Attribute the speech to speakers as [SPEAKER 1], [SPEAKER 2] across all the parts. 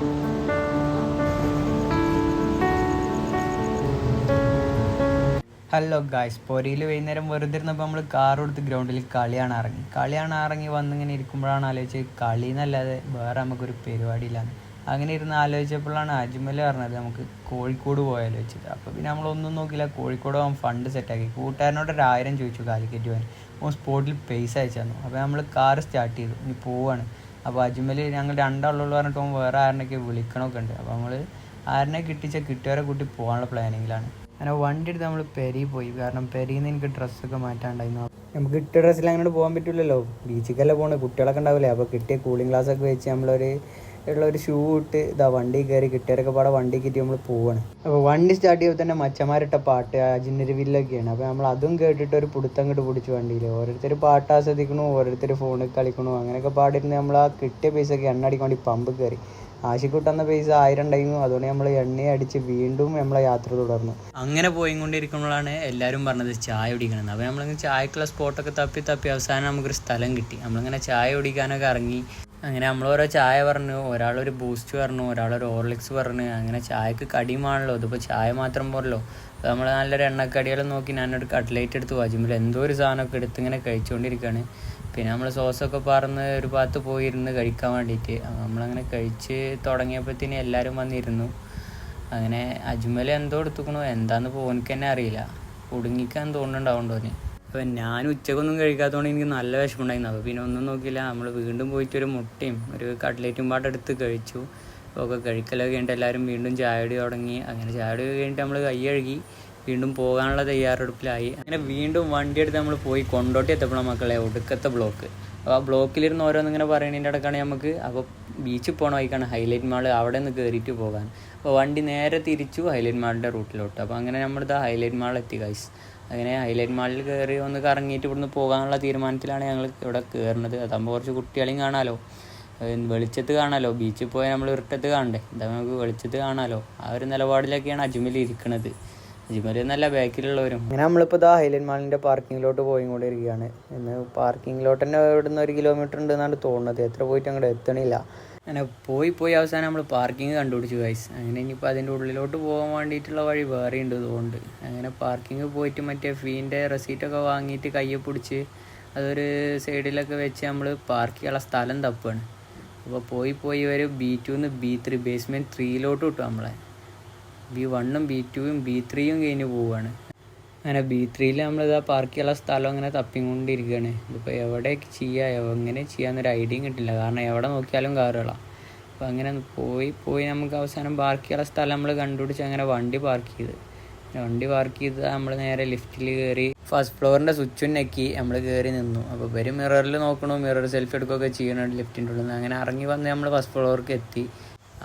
[SPEAKER 1] Hello guys പൊരിയിൽ വൈകുന്നേരം വെറുതെ ഇരുന്നപ്പോൾ നമ്മൾ കാർ കൊടുത്ത് ഗ്രൗണ്ടിൽ കളിയാണ് ഇറങ്ങി. കളിയാണ് ഇറങ്ങി വന്നിങ്ങനെ ഇരിക്കുമ്പോഴാണ് ആലോചിച്ച് കളി എന്നല്ലാതെ വേറെ നമുക്കൊരു പരിപാടിയില്ലാന്ന് അങ്ങനെ ഇരുന്ന് ആലോചിച്ചപ്പോഴാണ് അജ്മൽ പറഞ്ഞത് നമുക്ക് കോഴിക്കോട് പോയാലോ വെച്ചത് അപ്പോൾ പിന്നെ നമ്മളൊന്നും നോക്കില്ല കോഴിക്കോട് പോകാൻ ഫണ്ട് സെറ്റാക്കി കൂട്ടുകാരനോട് ഒരു ആയിരം ചോദിച്ചു കാലിക്കറ്റ് പോകാൻ ഓൻ സ്പോട്ടിൽ പൈസ അയച്ചു തന്നു. അപ്പോൾ നമ്മൾ കാർ സ്റ്റാർട്ട് ചെയ്തു. ഇനി പോവാണ്. അപ്പോൾ അജ്മൽ ഞങ്ങൾ രണ്ടാളുള്ളൂ പറഞ്ഞിട്ട് അവൻ വേറെ ആരനൊക്കെ വിളിക്കണമൊക്കെ ഉണ്ട്. അപ്പോൾ നമ്മൾ ആരനെ കിട്ടിച്ച കിട്ടിയവരെ കൂട്ടി പോകാനുള്ള പ്ലാനിങ്ങിലാണ് അങ്ങനെ വണ്ടി എടുത്ത് നമ്മൾ പെരി പോയി. കാരണം പെരിയിൽ നിന്ന് എനിക്ക് ഡ്രസ്സൊക്കെ മാറ്റാണ്ടായിരുന്നു. നമുക്ക് കിട്ടിയ ഡ്രസ്സിൽ അങ്ങോട്ട് പോകാൻ പറ്റില്ലല്ലോ ബീച്ചിക്കല്ലേ പോകണത് കുട്ടികളൊക്കെ ഉണ്ടാവില്ലേ? അപ്പോൾ കിട്ടിയ കൂളിംഗ് ഗ്ലാസ് ഒക്കെ വെച്ച് നമ്മളൊരു ഉള്ള ഒരു ഷൂ ഇട്ട് ഇതാ വണ്ടി കയറി കിട്ടിയവരൊക്കെ പാടെ വണ്ടി കിട്ടി നമ്മൾ പോവാണ്. അപ്പോൾ വണ്ടി സ്റ്റാർട്ട് ചെയ്യുമ്പോൾ തന്നെ മച്ചന്മാരിട്ട പാട്ട് അജിന്നരുവില്ലൊക്കെയാണ് അപ്പോൾ നമ്മൾ അതും കേട്ടിട്ട് ഒരു പുടുത്തം പിടിച്ചു വണ്ടിയിൽ ഓരോരുത്തർ പാട്ട് ആസ്വദിക്കണു ഓരോരുത്തർ ഫോണിൽ കളിക്കണു അങ്ങനെയൊക്കെ പാടിയിരുന്ന് നമ്മൾ ആ കിട്ടിയ പൈസക്ക് എണ്ണ അടിക്കാൻ വേണ്ടി പമ്പ് കയറി ആശിക്കുട്ടെന്ന പൈസ ആയിരം ഉണ്ടായിരുന്നു. അതുകൊണ്ട് നമ്മൾ എണ്ണയെ അടിച്ച് വീണ്ടും നമ്മളെ യാത്ര തുടർന്നു. അങ്ങനെ പോയിക്കൊണ്ടിരിക്കുമ്പോഴാണ് എല്ലാവരും പറഞ്ഞത് ചായ കുടിക്കണമെന്ന്. അപ്പോൾ നമ്മളിങ്ങനെ ചായക്കുള്ള സ്പോട്ടൊക്കെ തപ്പി തപ്പി അവസാനം നമുക്കൊരു സ്ഥലം കിട്ടി. നമ്മളിങ്ങനെ ചായ കുടിക്കാനൊക്കെ ഇറങ്ങി. അങ്ങനെ നമ്മൾ ഓരോ ചായ പറഞ്ഞു ഒരാളൊരു ബൂസ്റ്റ് പറഞ്ഞു ഒരാളൊരു ഓർലിക്സ് പറഞ്ഞു. അങ്ങനെ ചായക്ക് കടിയുമാണല്ലോ ഇതിപ്പോൾ ചായ മാത്രം പോരല്ലോ. അപ്പോൾ നമ്മൾ നല്ലൊരു എണ്ണക്കടികൾ നോക്കി ഞാനൊരു കട്ട്ലേറ്റ് എടുത്ത്. വാജുമ്പോൾ എന്തോ ഒരു സാധനമൊക്കെ എടുത്ത് ഇങ്ങനെ കഴിച്ചുകൊണ്ടിരിക്കുകയാണ് പിന്നെ നമ്മൾ സോസൊക്കെ പറന്ന് ഒരു ഭാഗത്ത് പോയിരുന്ന് കഴിക്കാൻ വേണ്ടിയിട്ട് നമ്മളങ്ങനെ കഴിച്ച് തുടങ്ങിയപ്പോഴത്തേന് എല്ലാവരും വന്നിരുന്നു. അങ്ങനെ അജ്മൽ എന്തോ എടുത്തുക്കണോ എന്താന്ന് പോനിക്ക് തന്നെ അറിയില്ല. കുടുങ്ങിക്കാൻ തോന്നുന്നുണ്ടാവുണ്ടോന് അപ്പോൾ ഞാൻ ഉച്ചക്കൊന്നും കഴിക്കാത്തതുകൊണ്ട് എനിക്ക് നല്ല വിഷമമുണ്ടായിരുന്നു. അപ്പോൾ പിന്നെ ഒന്നും നോക്കിയില്ല. നമ്മൾ വീണ്ടും പോയിട്ട് ഒരു മുട്ടയും ഒരു കട്ട്ലേറ്റും എടുത്ത് കഴിച്ചു. ഒക്കെ കഴിക്കലൊക്കെ കഴിഞ്ഞിട്ട് എല്ലാവരും വീണ്ടും ചായടി തുടങ്ങി. അങ്ങനെ ചായടി കഴിഞ്ഞിട്ട് നമ്മൾ കൈ കഴുകി വീണ്ടും പോകാനുള്ള തയ്യാറെടുപ്പിലായി. അങ്ങനെ വീണ്ടും വണ്ടിയെടുത്ത് നമ്മൾ പോയി കൊണ്ടോട്ടി എത്തപ്പോൾ മക്കളെ ഒടുക്കത്തെ ബ്ലോക്ക്. അപ്പോൾ ആ ബ്ലോക്കിലിരുന്ന് ഓരോന്നിങ്ങനെ പറയണതിന്റെ ഇടക്കാണ് നമുക്ക്. അപ്പോൾ ബീച്ചിൽ പോകണ വഴിക്കാണ് ഹൈലൈറ്റ് മാൾ അവിടെ നിന്ന് കയറിയിട്ട് പോകാൻ. അപ്പോൾ വണ്ടി നേരെ തിരിച്ചു ഹൈലൈറ്റ് മാളിന്റെ റൂട്ടിലോട്ട്. അപ്പോൾ അങ്ങനെ നമ്മളിത് ഹൈലൈറ്റ് മാൾ എത്തി ഗൈസ് അങ്ങനെ ഹൈലൈറ്റ് മാളിൽ കയറി ഒന്ന് കറങ്ങിയിട്ട് ഇവിടുന്ന് പോകാനുള്ള തീരുമാനത്തിലാണ് ഞങ്ങൾ ഇവിടെ കയറുന്നത് അതാകുമ്പോൾ കുറച്ച് കുട്ടികളെയും കാണാമല്ലോ വെളിച്ചത്ത് കാണാമല്ലോ ബീച്ചിൽ പോയാൽ നമ്മൾ ഇരുട്ടത്ത് കാണണ്ടേ? എന്താ നമുക്ക് വെളിച്ചത്ത് കാണാമല്ലോ ആ ഒരു നിലപാടിലൊക്കെയാണ് അജ്മൽ ഇരിക്കുന്നത് അജ്മൽ നല്ല ബാക്കിലുള്ളവരും. അങ്ങനെ നമ്മളിപ്പോൾ ഇതാ ഹൈലൈറ്റ് മാളിന്റെ പാർക്കിങ്ങിലോട്ട് പോയിക്കൊണ്ടിരിക്കുകയാണ് ഇന്ന് പാർക്കിങ്ങിലോട്ട് തന്നെ ഇവിടുന്ന് ഒരു കിലോമീറ്റർ ഉണ്ട് എന്നാണ് തോന്നുന്നത്. എത്ര പോയിട്ട് അങ്ങോട്ട് എത്തണില്ല. അങ്ങനെ പോയി പോയി അവസാനം നമ്മൾ പാർക്കിംഗ് കണ്ടുപിടിച്ചു ഗൈസ് അങ്ങനെ ഇനിയിപ്പോൾ അതിന്റെ ഉള്ളിലോട്ട് പോകാൻ വേണ്ടിയിട്ടുള്ള വഴി വേറെ ഉണ്ട് അതുകൊണ്ട് അങ്ങനെ പാർക്കിംഗ് പോയിട്ട് മറ്റേ ഫീന്റെ റെസീറ്റൊക്കെ വാങ്ങിയിട്ട് കയ്യെ പിടിച്ച് അതൊരു സൈഡിലൊക്കെ വെച്ച് നമ്മൾ പാർക്ക് ചെയ്യാനുള്ള സ്ഥലം തപ്പാണ്. അപ്പോൾ പോയി പോയി ഒരു ബി ടുന്ന് ബി ത്രീ ബേസ്മെന്റ് ത്രീയിലോട്ട് കിട്ടും നമ്മളെ. ബി വണ്ണും ബി ടുവും ബി ത്രീയും കഴിഞ്ഞ് പോവുകയാണ് അങ്ങനെ ബി ത്രീയിൽ നമ്മളിതാ പാർക്ക് ചെയ്യാനുള്ള സ്ഥലം അങ്ങനെ തപ്പിക്കൊണ്ടിരിക്കുകയാണ്. ഇതിപ്പോൾ എവിടെയൊക്കെ ചെയ്യുക എങ്ങനെ ചെയ്യാമെന്നൊരു ഐഡിയയും കിട്ടില്ല. കാരണം എവിടെ നോക്കിയാലും കാറുകളാണ് അപ്പോൾ അങ്ങനെ പോയി പോയി നമുക്ക് അവസാനം പാർക്ക് ചെയ്യാനുള്ള സ്ഥലം നമ്മൾ കണ്ടുപിടിച്ച് അങ്ങനെ വണ്ടി പാർക്ക് ചെയ്ത്. വണ്ടി പാർക്ക് ചെയ്ത് നമ്മൾ നേരെ ലിഫ്റ്റിൽ കയറി ഫസ്റ്റ് ഫ്ലോറിന്റെ സ്വിച്ചും നെക്കി നമ്മൾ കയറി നിന്നു. അപ്പോൾ ഇവർ മിററിൽ നോക്കണു മിറർ സെൽഫി എടുക്കുകയൊക്കെ ചെയ്യണം ലിഫ്റ്റിന്റെ ഉള്ളിൽ നിന്ന് അങ്ങനെ ഇറങ്ങി വന്ന് നമ്മൾ ഫസ്റ്റ് ഫ്ലോർക്ക് എത്തി.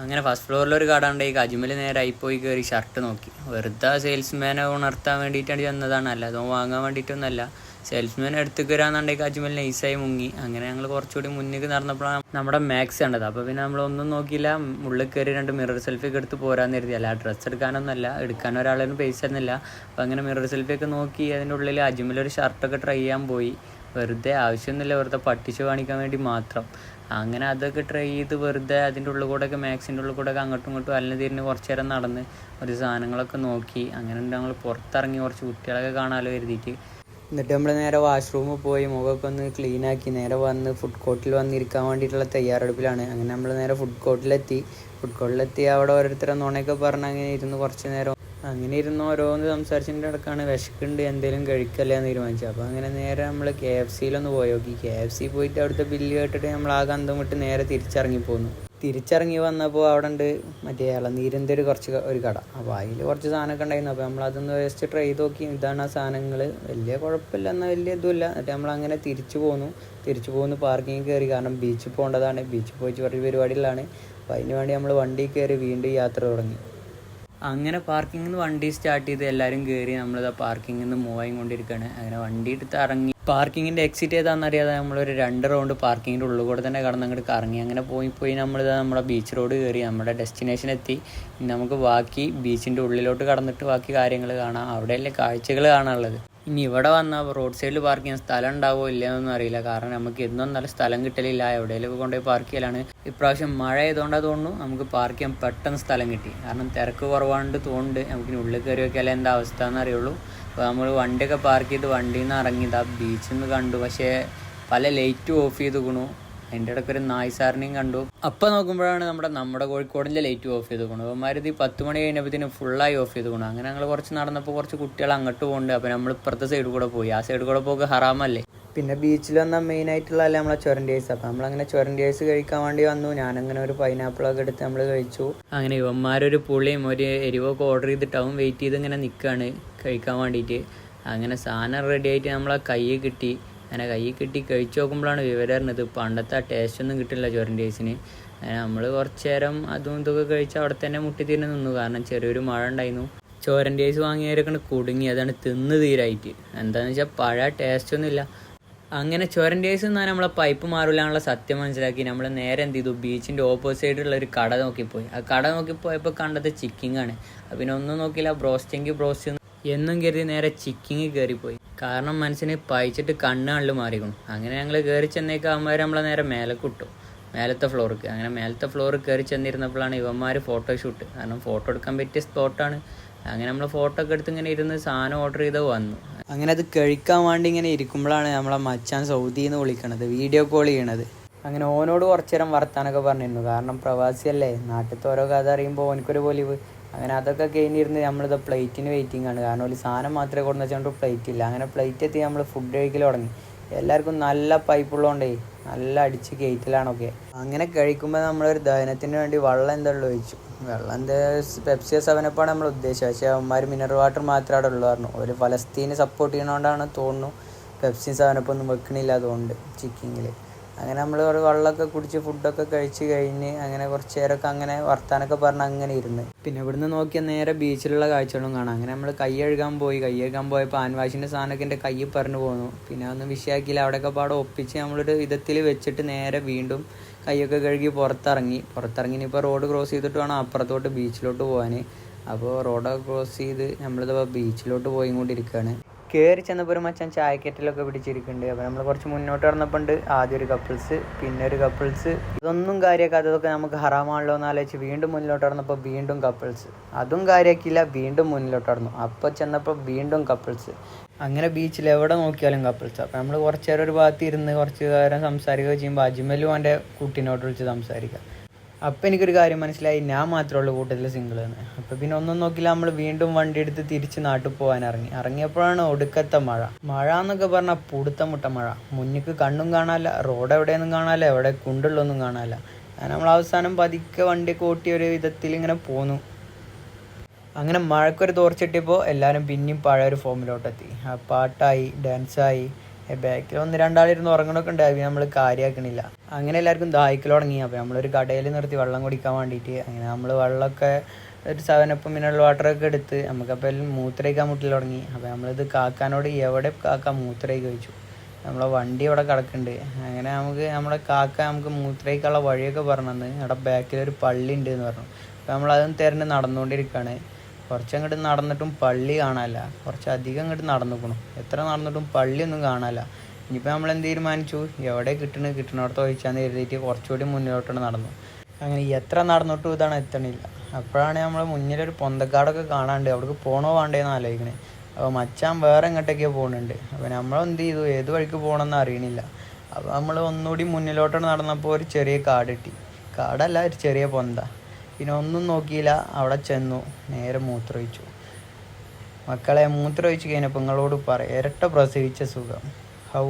[SPEAKER 1] അങ്ങനെ ഫസ്റ്റ് ഫ്ലോറിൽ ഒരു കട ഈ അജ്മൽ നേരെ ആയി പോയി കയറി ഷർട്ട് നോക്കി. വെറുതെ സെയിൽസ്മാനെ ഉണർത്താൻ വേണ്ടിയിട്ടാണ് ചെന്നതാണ്. അല്ലാതെ വാങ്ങാൻ വേണ്ടിയിട്ടൊന്നുമല്ല. സെയിൽസ്മാൻ എടുത്തു കയറാന്നുണ്ടെങ്കിൽ അജ്മൽ നൈസായി മുങ്ങി. അങ്ങനെ ഞങ്ങൾ കുറച്ചുകൂടി മുന്നിലേക്ക് നടന്നപ്പോഴാണ് നമ്മുടെ മാക്സ് കണ്ടത്. അപ്പോൾ പിന്നെ നമ്മളൊന്നും നോക്കിയില്ല. ഉള്ളിൽ കയറി രണ്ട് മിറർ സെൽഫി ഒക്കെ എടുത്ത് പോരാന്ന് കരുതി. അല്ല ഡ്രസ്സ് എടുക്കാനൊന്നുമല്ല. എടുക്കാൻ ഒരാളൊന്നും പൈസ തന്നില്ല അപ്പോൾ അങ്ങനെ മിറർ സെൽഫി ഒക്കെ നോക്കി. അതിന്റെ ഉള്ളിൽ അജ്മൽ ഒരു ഷർട്ടൊക്കെ ട്രൈ ചെയ്യാൻ പോയി. വെറുതെ ആവശ്യമൊന്നുമില്ല. വെറുതെ പട്ടിച്ച് കാണിക്കാൻ വേണ്ടി മാത്രം. അങ്ങനെ അതൊക്കെ ട്രൈ ചെയ്ത് വെറുതെ അതിന്റെ ഉള്ളിൽ കൂടെയൊക്കെ മാക്സിന്റെ ഉള്ളിൽ കൂടെയൊക്കെ അങ്ങോട്ടും ഇങ്ങോട്ടും അല്ല തിരിഞ്ഞ് കുറച്ച് നേരം നടന്ന് ഒരു സാധനങ്ങളൊക്കെ നോക്കി. അങ്ങനെ ഞങ്ങൾ പുറത്തിറങ്ങി കുറച്ച് കുട്ടികളൊക്കെ കാണാമല്ലോ കരുതിയിട്ട്. എന്നിട്ട് നമ്മൾ നേരെ വാഷ്റൂമിൽ പോയി മുഖമൊക്കെ ഒന്ന് ക്ലീൻ ആക്കി നേരെ വന്ന് ഫുഡ് കോർട്ടിൽ വന്നിരിക്കാൻ വേണ്ടിയിട്ടുള്ള തയ്യാറെടുപ്പിലാണ്. അങ്ങനെ നമ്മൾ നേരെ ഫുഡ് കോർട്ടിലെത്തി ഫുഡ് കോർട്ടിലെത്തി അവിടെ ഓരോരുത്തരെ നുണയൊക്കെ പറഞ്ഞ് അങ്ങനെ ഇരുന്ന് കുറച്ച് നേരം അങ്ങനെ ഇരുന്ന് ഓരോന്ന് സംസാരിച്ചതിന്റെ ഇടക്കാണ് വിശക്കുണ്ട് എന്തെങ്കിലും കഴിക്കല്ലേ എന്ന് തീരുമാനിച്ചത്. അപ്പോൾ അങ്ങനെ നേരെ നമ്മൾ കെ എഫ് സിയിലൊന്ന് പോയി നോക്കി. കെ എഫ് സി പോയിട്ട് അവിടുത്തെ ബില്ല് കേട്ടിട്ട് നമ്മൾ ആ ഗന്ധം വിട്ട് നേരെ തിരിച്ചിറങ്ങി പോന്നു. തിരിച്ചിറങ്ങി വന്നപ്പോൾ അവിടെ ഉണ്ട് മറ്റേ ഇളനീരിന്റെ ഒരു കുറച്ച് ഒരു കട. അപ്പോൾ അതിൽ കുറച്ച് സാധനമൊക്കെ ഉണ്ടായിരുന്നു. അപ്പോൾ നമ്മൾ അതൊന്ന് ജസ്റ്റ് ട്രൈ ചെയ്ത് നോക്കി. ഇതാണ് ആ സാധനങ്ങൾ വലിയ കുഴപ്പമില്ല എന്നാൽ വലിയ ഇതുമില്ല. എന്നിട്ട് നമ്മൾ അങ്ങനെ തിരിച്ചു പോന്നു. തിരിച്ചു പോകുന്നു പാർക്കിങ് കയറി കാരണം ബീച്ചിൽ പോകേണ്ടതാണ് ബീച്ചിൽ പോയിട്ട് പറഞ്ഞ പരിപാടികളാണ് അപ്പോൾ അതിന് വേണ്ടി നമ്മൾ വണ്ടി കയറി വീണ്ടും യാത്ര തുടങ്ങി. അങ്ങനെ പാർക്കിങ്ങിൽ നിന്ന് വണ്ടി സ്റ്റാർട്ട് ചെയ്ത് എല്ലാവരും കയറി നമ്മളിതാ പാർക്കിങ്ങിൽ നിന്ന് മൂവ് ആയിക്കൊണ്ടിരിക്കുകയാണ് അങ്ങനെ വണ്ടി എടുത്ത് ഇറങ്ങി. പാർക്കിങ്ങിന്റെ എക്സിറ്റ് ഏതാണെന്ന് അറിയാതെ നമ്മളൊരു രണ്ട് റൗണ്ട് പാർക്കിങ്ങിന്റെ ഉള്ളിൽ കൂടെ തന്നെ കടന്ന് അങ്ങോട്ട് കറങ്ങി. അങ്ങനെ പോയി പോയി നമ്മളിതാ നമ്മുടെ ബീച്ച് റോഡ് കയറി നമ്മുടെ ഡെസ്റ്റിനേഷൻ എത്തി. നമുക്ക് ബാക്കി ബീച്ചിന്റെ ഉള്ളിലോട്ട് കടന്നിട്ട് ബാക്കി കാര്യങ്ങൾ കാണാം. അവിടെയല്ലേ കാഴ്ചകൾ കാണാനുള്ളത്. ഇനി ഇവിടെ വന്നാൽ റോഡ് സൈഡിൽ പാർക്ക് ചെയ്യാൻ സ്ഥലം ഉണ്ടാവോ ഇല്ലയെന്നൊന്നും അറിയില്ല. കാരണം നമുക്ക് എന്നും നല്ല സ്ഥലം കിട്ടലില്ല. എവിടെയെങ്കിലും കൊണ്ടുപോയി പാർക്ക് ചെയ്യലാണ്. ഇപ്രാവശ്യം മഴ ആയതുകൊണ്ട് തോന്നുന്നു നമുക്ക് പാർക്ക് ചെയ്യാൻ പെട്ടെന്ന് സ്ഥലം കിട്ടി. കാരണം തിരക്ക് കുറവാണ്ട് തോണ്ട് നമുക്ക് ഇനി ഉള്ളിൽ കയറി വെക്കാൽ എന്താ അവസ്ഥ എന്നറിയുള്ളൂ അപ്പോൾ നമ്മൾ വണ്ടിയൊക്കെ പാർക്ക് ചെയ്ത് വണ്ടിയിൽ നിന്ന് ഇറങ്ങിയത് ആ ബീച്ചിൽ നിന്ന് കണ്ടു. പക്ഷേ പല ലൈറ്റും ഓഫ് ചെയ്ത് ഗുണു അതിന്റെ ഇടയ്ക്ക് ഒരു നായ്സാറിനെയും കണ്ടു. അപ്പം നോക്കുമ്പോഴാണ് നമ്മുടെ നമ്മുടെ കോഴിക്കോടിന്റെ ലൈറ്റ് ഓഫ് ചെയ്ത് കൊണ്ട് ഈ പത്ത് മണി കഴിഞ്ഞപ്പോഴത്തേനും ഫുള്ളായി ഓഫ് ചെയ്ത് പോകണം അങ്ങനെ ഞങ്ങൾ കുറച്ച് നടന്നപ്പോൾ കുറച്ച് കുട്ടികൾ അങ്ങോട്ട് പോകുന്നുണ്ട് അപ്പോൾ നമ്മൾ ഇപ്പുറത്തെ സൈഡ് കൂടെ പോയി. ആ സൈഡ് കൂടെ പോക്ക് ഹറാമല്ലേ? പിന്നെ ബീച്ചിൽ വന്നാൽ മെയിൻ ആയിട്ടുള്ള അല്ലേ നമ്മളെ ചൊരന്റെ ഐസ് അപ്പോൾ നമ്മളങ്ങനെ ചൊരന്റെ ഐസ് കഴിക്കാൻ വേണ്ടി വന്നു. ഞാനങ്ങനെ ഒരു പൈനാപ്പിളൊക്കെ എടുത്ത് നമ്മൾ കഴിച്ചു. അങ്ങനെ ഇവന്മാരൊരു പുളിയും ഒരു എരിവൊക്കെ ഓർഡർ ചെയ്തിട്ടാവും വെയിറ്റ് ചെയ്ത് ഇങ്ങനെ നിൽക്കുകയാണ് കഴിക്കാൻ വേണ്ടിയിട്ട് അങ്ങനെ സാധനം റെഡി ആയിട്ട് നമ്മളെ കൈ കിട്ടി. അങ്ങനെ കൈ കിട്ടി കഴിച്ചു നോക്കുമ്പോഴാണ് വിവരം അറിഞ്ഞത്. പണ്ടത്തെ ആ ടേസ്റ്റ് ഒന്നും കിട്ടില്ല ചൊരന്റെ ഐസിന് നമ്മൾ കുറച്ച് നേരം അതും ഇതൊക്കെ കഴിച്ച് അവിടെ തന്നെ മുട്ടിത്തിരിഞ്ഞ് നിന്നു. കാരണം ചെറിയൊരു മഴ ഉണ്ടായിരുന്നു. ചോരന്റെ ഐസ് വാങ്ങിയവരൊക്കെ കുടുങ്ങി. അതാണ് തിന്ന് തീരായിട്ട്. എന്താണെന്ന് വെച്ചാൽ പഴയ ടേസ്റ്റ് ഒന്നുമില്ല അങ്ങനെ ചോരന്റെ ഐസ് എന്നാൽ നമ്മളെ പൈപ്പ് മാറില്ലാന്നുള്ള സത്യം മനസ്സിലാക്കി നമ്മൾ നേരെ എന്ത് ചെയ്തു? ബീച്ചിന്റെ ഓപ്പോസിറ്റുള്ള ഒരു കട നോക്കിപ്പോയി. ആ കട നോക്കിപ്പോയപ്പോൾ കണ്ടത് ചിക്കിങ്ങാണ് പിന്നെ ഒന്നും നോക്കിയില്ല. ബ്രോസ്റ്റിങ് ബ്രോസ്റ്റ് എന്നും കരുതി നേരെ ചിക്കിങ് കയറിപ്പോയി കാരണം മനസ്സിന് പായിച്ചിട്ട് കണ്ണ് കള്ളു മാറിക്കണം അങ്ങനെ ഞങ്ങൾ കയറി ചെന്നേക്ക് അവന്മാർ നമ്മളെ നേരെ മേലെ കിട്ടും മേലത്തെ ഫ്ലോർക്ക് അങ്ങനെ മേലത്തെ ഫ്ലോറിൽ കയറി ചെന്നിരുന്നപ്പോഴാണ് ഇവന്മാർ ഫോട്ടോഷൂട്ട് കാരണം ഫോട്ടോ എടുക്കാൻ പറ്റിയ സ്പോട്ടാണ് അങ്ങനെ നമ്മൾ ഫോട്ടോ ഒക്കെ എടുത്ത് ഇങ്ങനെ ഇരുന്ന് സാധനം ഓർഡർ ചെയ്ത് വന്നു. അങ്ങനെ അത് കഴിക്കാൻ വേണ്ടി ഇങ്ങനെ ഇരിക്കുമ്പോഴാണ് നമ്മളെ മച്ചാൻ സൗദിയിൽ നിന്ന് വിളിക്കണത് വീഡിയോ കോൾ ചെയ്യണത്. അങ്ങനെ ഓനോട് കുറച്ചു നേരം വർത്താനൊക്കെ പറഞ്ഞിരുന്നു. കാരണം പ്രവാസിയല്ലേ നാട്ടിലത്തെ ഓരോ കഥ അറിയുമ്പോൾ ഓനക്കൊരു പൊലിവ്. അങ്ങനെ അതൊക്കെ കഴിഞ്ഞിരുന്ന് നമ്മളിത് പ്ലേറ്റിന് വെയിറ്റിംഗ് ആണ്. കാരണം ഒരു സാധനം മാത്രമേ കൊടുന്ന് വെച്ചുകൊണ്ട് പ്ലേറ്റ് ഇല്ല. അങ്ങനെ പ്ലേറ്റ് എത്തി നമ്മൾ ഫുഡ് കഴിക്കൽ തുടങ്ങി. എല്ലാവർക്കും നല്ല പൈപ്പ് ഉള്ളതുകൊണ്ടേ നല്ല അടിച്ച് കയറ്റിലാണൊക്കെ അങ്ങനെ കഴിക്കുമ്പോൾ നമ്മളൊരു ദഹനത്തിന് വേണ്ടി വെള്ളം എന്താണല്ലോ ഒഴിച്ചു. വെള്ളം എന്താ പെപ്സിയ സെവനപ്പാണ് നമ്മൾ ഉദ്ദേശിച്ചത്. പക്ഷേ അവന്മാർ മിനറൽ വാട്ടർ മാത്രമേ അവിടെ ഉള്ളൂ പറഞ്ഞു. ഒരു ഫലസ്തീന് സപ്പോർട്ട് ചെയ്യണോണ്ടാണ് തോന്നുന്നു പെപ്സി സെവനപ്പൊന്നും വെക്കണില്ല അതുകൊണ്ട് ചിക്കിങ്ങിൽ അങ്ങനെ നമ്മൾ വെള്ളമൊക്കെ കുടിച്ച് ഫുഡൊക്കെ കഴിച്ച് കഴിഞ്ഞ് അങ്ങനെ കുറച്ച് നേരമൊക്കെ അങ്ങനെ വർത്താനൊക്കെ പറഞ്ഞ് അങ്ങനെ ഇരുന്ന്. പിന്നെ ഇവിടുന്ന് നോക്കിയാൽ നേരെ ബീച്ചിലുള്ള കാഴ്ചകളും കാണാം. അങ്ങനെ നമ്മൾ കൈ കഴുകാൻ പോയി. കൈ കഴുകാൻ പോയപ്പോൾ ആൻവാഷിന്റെ സാധനമൊക്കെ എന്റെ കൈ പറഞ്ഞു പോന്നു. പിന്നെ അതൊന്നും വിഷയാക്കിയില്ല. അവിടെയൊക്കെ പാടെ ഒപ്പിച്ച് നമ്മളൊരു വിധത്തിൽ വെച്ചിട്ട് നേരെ വീണ്ടും കൈയൊക്കെ കഴുകി പുറത്തിറങ്ങി. പുറത്തിറങ്ങി ഇനിയിപ്പോൾ റോഡ് ക്രോസ് ചെയ്തിട്ട് വേണം അപ്പുറത്തോട്ട് ബീച്ചിലോട്ട് പോകാൻ അപ്പോൾ റോഡൊക്കെ ക്രോസ് ചെയ്ത് നമ്മളിതിപ്പോൾ ബീച്ചിലോട്ട് പോയിക്കൊണ്ടിരിക്കുകയാണ് കയറി ചെന്നപ്പോൾ ഒരു മച്ചാൻ ചായക്കറ്റിലൊക്കെ പിടിച്ചിരിക്കുന്നുണ്ട്. അപ്പോൾ നമ്മൾ കുറച്ച് മുന്നോട്ട് നടന്നപ്പോൾ ഉണ്ട് ആദ്യം ഒരു കപ്പിൾസ് പിന്നെ ഒരു കപ്പിൾസ് ഇതൊന്നും കാര്യമാക്കാതെ അതൊക്കെ നമുക്ക് ഹറാമാണല്ലോ എന്ന് ആലോചിച്ച് വീണ്ടും മുന്നിലോട്ട് നടന്നപ്പോൾ വീണ്ടും കപ്പിൾസ് അതും കാര്യമാക്കിയില്ല വീണ്ടും മുന്നിലോട്ട് നടന്നു അപ്പോൾ ചെന്നപ്പോൾ വീണ്ടും കപ്പിൾസ് അങ്ങനെ ബീച്ചിൽ എവിടെ നോക്കിയാലും കപ്പിൾസ് അപ്പോൾ നമ്മൾ കുറച്ച് ഒരു ഭാഗത്ത് ഇരുന്ന് കുറച്ച് നേരം സംസാരിക്കുകയോ ചെയ്യുമ്പോൾ അജ്മലും എന്റെ കുട്ടീനോട് വിളിച്ച് സംസാരിക്കുക. അപ്പം എനിക്കൊരു കാര്യം മനസ്സിലായി. ഞാൻ മാത്രമേ ഉള്ളൂ കൂട്ടത്തിൽ എന്ന്. അപ്പം പിന്നെ ഒന്നും നോക്കില്ല നമ്മൾ വീണ്ടും വണ്ടി എടുത്ത് തിരിച്ച് നാട്ടിൽ പോകാൻ ഇറങ്ങി. ഇറങ്ങിയപ്പോഴാണ് ഒടുക്കത്തെ മഴ. മഴ എന്നൊക്കെ പറഞ്ഞാൽ പുടുത്ത മുട്ട മഴ. മുന്നിക്ക് കണ്ണും കാണാല്ല റോഡ് എവിടെയൊന്നും കാണാല്ല എവിടെ കുണ്ടുള്ളൊന്നും കാണാല്ല. നമ്മൾ അവസാനം പതുക്കെ വണ്ടി കൂട്ടിയ ഒരു വിധത്തിൽ ഇങ്ങനെ പോന്നു. അങ്ങനെ മഴക്കൊരു തോർച്ചിട്ടിപ്പോൾ എല്ലാവരും പിന്നെയും പഴയ ഒരു ഫോമിലോട്ടെത്തി. ആ പാട്ടായി ഡാൻസായി. ബാക്കിൽ ഒന്ന് രണ്ടാളിരുന്ന് ഉറങ്ങണമൊക്കെ ഉണ്ടായി നമ്മൾ കാര്യമാക്കണില്ല അങ്ങനെ എല്ലാവർക്കും ദാഹിക്കൽ തുടങ്ങി. അപ്പോൾ നമ്മളൊരു കടയിൽ നിർത്തി വെള്ളം കുടിക്കാൻ വേണ്ടിയിട്ട് അങ്ങനെ നമ്മൾ വെള്ളമൊക്കെ ഒരു സെവനപ്പ് മിനറൽ വാട്ടറൊക്കെ എടുത്ത് നമുക്കപ്പോൾ എല്ലാം മൂത്രയിക്കാൻ മുട്ടിൽ തുടങ്ങി. അപ്പോൾ നമ്മളിത് കാക്കാനോട് എവിടെ കാക്ക മൂത്രയ്ക്ക് കഴിച്ചു നമ്മളെ വണ്ടി ഇവിടെ കിടക്കുന്നുണ്ട്. അങ്ങനെ നമുക്ക് നമ്മളെ കാക്ക നമുക്ക് മൂത്രയ്ക്കുള്ള വഴിയൊക്കെ പറഞ്ഞു അവിടെ ബാക്കിൽ ഒരു പള്ളി ഉണ്ട് എന്ന് പറഞ്ഞു. അപ്പോൾ നമ്മളതും തിരഞ്ഞ് നടന്നുകൊണ്ടിരിക്കുകയാണ് കുറച്ചങ്ങോട്ട് നടന്നിട്ടും പള്ളി കാണാനില്ല കുറച്ചധികം അങ്ങോട്ട് നടന്നിക്കണം. എത്ര നടന്നിട്ടും പള്ളിയൊന്നും കാണാനില്ല ഇനിയിപ്പോൾ നമ്മൾ എന്ത് തീരുമാനിച്ചു? എവിടെ കിട്ടണ കിട്ടണോടത്ത് ചോദിച്ചാന്ന് കരുതിയിട്ട് കുറച്ചുകൂടി മുന്നിലോട്ടാണ് നടന്നു. അങ്ങനെ എത്ര നടന്നിട്ടും ഇതാണ് എത്തണില്ല. അപ്പോഴാണ് നമ്മൾ മുന്നിലൊരു പൊന്തക്കാടൊക്കെ കാണാണ്ട് അവിടേക്ക് പോകണോ വേണ്ടേന്ന് ആലോചിക്കണേ. അപ്പോൾ മച്ചാൻ വേറെ എങ്ങോട്ടൊക്കെയോ പോകുന്നുണ്ട് അപ്പോൾ നമ്മൾ എന്ത് ചെയ്തു? ഏത് വഴിക്ക് പോകണമെന്ന് അറിയണില്ല. അപ്പോൾ നമ്മൾ ഒന്നുകൂടി മുന്നിലോട്ടാണ് നടന്നപ്പോൾ ഒരു ചെറിയ കാട് കിട്ടി. കാടല്ല ഒരു ചെറിയ പൊന്ത. പിന്നെ ഒന്നും നോക്കിയില്ല. അവിടെ ചെന്നു. നേരെ മൂത്രമൊഴിച്ചു. മക്കളെ മൂത്രമൊഴിച്ച് കഴിഞ്ഞപ്പോൾ നിങ്ങളോട് പറയാം. ഇരട്ട പ്രസവിച്ച സുഖം. ഹൗ.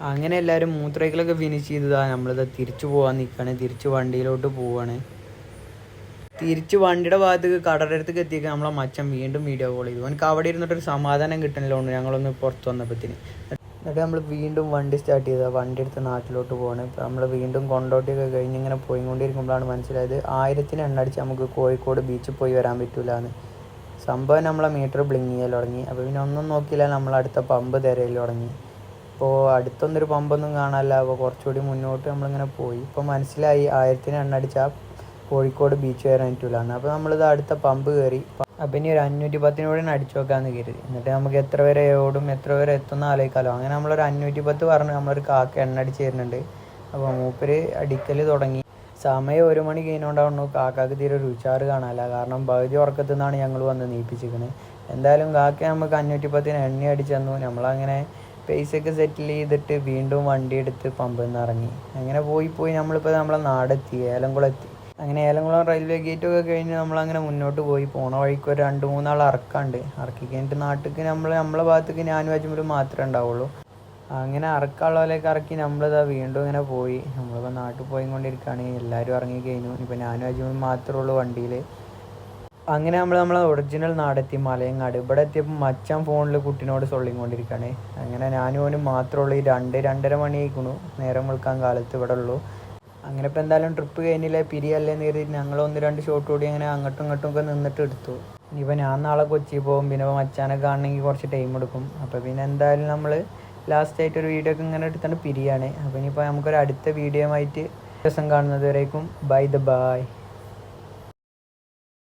[SPEAKER 1] അങ്ങനെ എല്ലാവരും മൂത്രയ്ക്കലൊക്കെ ഫിനിഷ് ചെയ്തതാ നമ്മളിത് തിരിച്ചു പോകാൻ നിൽക്കുകയാണ് തിരിച്ച് വണ്ടിയിലോട്ട് പോവാണ്. തിരിച്ച് വണ്ടിയുടെ ഭാഗത്തേക്ക് കടയുടെ അടുത്തേക്ക് എത്തിയൊക്കെ നമ്മളെ മച്ചൻ വീണ്ടും വീഡിയോ കോൾ ചെയ്തു. എനിക്ക് അവിടെ ഇരുന്നിട്ടൊരു സമാധാനം കിട്ടണില്ലോണ്ട് ഞങ്ങളൊന്ന് പുറത്ത് വന്നപ്പോഴത്തേന് എന്നിട്ട് നമ്മൾ വീണ്ടും വണ്ടി സ്റ്റാർട്ട് ചെയ്തത് വണ്ടി എടുത്ത് നാട്ടിലോട്ട് പോകണം ഇപ്പം നമ്മൾ വീണ്ടും കൊണ്ടോട്ടിയൊക്കെ കഴിഞ്ഞ് ഇങ്ങനെ പോയിക്കൊണ്ടിരിക്കുമ്പോഴാണ് മനസ്സിലായത് ആയിരത്തിന് എണ്ണടിച്ച് നമുക്ക് കോഴിക്കോട് ബീച്ചിൽ പോയി വരാൻ പറ്റൂല എന്ന് സംഭവം നമ്മളെ മീറ്റർ ബ്ലിങ് ചെയ്യാൻ തുടങ്ങി. അപ്പോൾ പിന്നെ ഒന്നും നോക്കിയില്ല നമ്മൾ അടുത്ത പമ്പ് തിരയിൽ തുടങ്ങി. ഇപ്പോൾ അടുത്തൊന്നൊരു പമ്പൊന്നും കാണാനില്ല. അപ്പോൾ കുറച്ചുകൂടി മുന്നോട്ട് നമ്മളിങ്ങനെ പോയി. ഇപ്പോൾ മനസ്സിലായി ആയിരത്തിന് എണ്ണടിച്ചാൽ കോഴിക്കോട് ബീച്ച് വരെ പറ്റൂലാണ് അപ്പോൾ നമ്മളിത് അടുത്ത പമ്പ് കയറി അപ്പം ഇനി ഒരു അഞ്ഞൂറ്റി പത്തിനൂടെ അടിച്ചു നോക്കാമെന്ന് കരുതി. എന്നിട്ട് നമുക്ക് എത്ര വരെ ഓടും എത്ര വരെ എത്തുന്ന ആലോചിക്കാമല്ലോ അങ്ങനെ നമ്മളൊരു അഞ്ഞൂറ്റി പത്ത് പറഞ്ഞ് നമ്മളൊരു കാക്ക എണ്ണ അടിച്ച് തരുന്നുണ്ട്. അപ്പോൾ മൂപ്പര് അടിക്കൽ തുടങ്ങി. സമയം ഒരു മണി കഴിഞ്ഞുകൊണ്ടാവുന്നു കാക്കാക്ക് തീരെ ഒരു ഉച്ചാറ് കാണാനില്ല. കാരണം പകുതി ഉറക്കത്തു നിന്നാണ് ഞങ്ങൾ വന്ന് നീപ്പിച്ചിരിക്കുന്നത് എന്തായാലും കാക്ക നമുക്ക് അഞ്ഞൂറ്റി പത്തിന് എണ്ണ അടിച്ചു തന്നു. നമ്മളങ്ങനെ പൈസയൊക്കെ സെറ്റിൽ ചെയ്തിട്ട് വീണ്ടും വണ്ടി എടുത്ത് പമ്പിൽ നിന്ന് ഇറങ്ങി. അങ്ങനെ പോയി പോയി നമ്മളിപ്പോൾ നമ്മളെ നാടെത്തി ഏലംകുളം എത്തി. അങ്ങനെ ഏലംകുളം റെയിൽവേ ഗേറ്റ് ഗേറ്റൊക്കെ കഴിഞ്ഞ് നമ്മളങ്ങനെ മുന്നോട്ട് പോയി. പോണ വഴിക്ക് ഒരു രണ്ട് മൂന്നാൾ അറക്കാണ്ട്. അറക്കി കഴിഞ്ഞിട്ട് നാട്ടിലേക്ക് നമ്മൾ നമ്മളെ ഭാഗത്തേക്ക് ഞാനും അജ്മലും മാത്രമേ ഉണ്ടാവുള്ളൂ. അങ്ങനെ അറക്കാനുള്ളവരേക്ക് ഇറക്കി നമ്മളിതാ വീണ്ടും ഇങ്ങനെ പോയി. നമ്മളിപ്പോൾ നാട്ടിൽ പോയി കൊണ്ടിരിക്കുകയാണ് എല്ലാവരും ഇറങ്ങി കഴിഞ്ഞു. ഇപ്പോൾ ഞാനും അജ്മലും മാത്രമേ ഉള്ളൂ വണ്ടിയിൽ അങ്ങനെ നമ്മൾ നമ്മളെ ഒറിജിനൽ നാടെത്തി. മലയങ്ങാട്. ഇവിടെ എത്തിയപ്പോൾ മച്ചാൻ ഫോണിൽ കുട്ടിനോട് സൊള്ളിക്കൊണ്ടിരിക്കുകയാണ്. അങ്ങനെ ഞാനും ഓനും മാത്രമേ ഉള്ളൂ. ഈ രണ്ട് രണ്ടര മണിയായിക്കുന്നു നേരം വിളിക്കാൻ കാലത്ത് ഇവിടെ ഉള്ളൂ. അങ്ങനെ ഇപ്പോൾ എന്തായാലും ട്രിപ്പ് കഴിഞ്ഞില്ലേ? പിരിയല്ലേന്ന് കരുതി ഞങ്ങൾ ഒന്ന് രണ്ട് ഷോട്ട് കൂടി അങ്ങനെ അങ്ങോട്ടും ഇങ്ങോട്ടും ഒക്കെ നിന്നിട്ട് എടുത്തു. ഇനിയിപ്പോൾ ഞാൻ നാളെ കൊച്ചി പോകും. പിന്നെ മച്ചാനെ കാണണമെങ്കിൽ കുറച്ച് ടൈം എടുക്കും. അപ്പോൾ പിന്നെ എന്തായാലും നമ്മൾ ലാസ്റ്റ് ആയിട്ട് ഒരു വീഡിയോ ഒക്കെ ഇങ്ങനെ എടുത്തിട്ട് പിരിയാണ്. അപ്പോൾ ഇനിയിപ്പോൾ നമുക്കൊരു അടുത്ത വീഡിയോ ആയിട്ട് ദിവസം കാണുന്നത് വരേക്കും ബൈ ദ ബൈ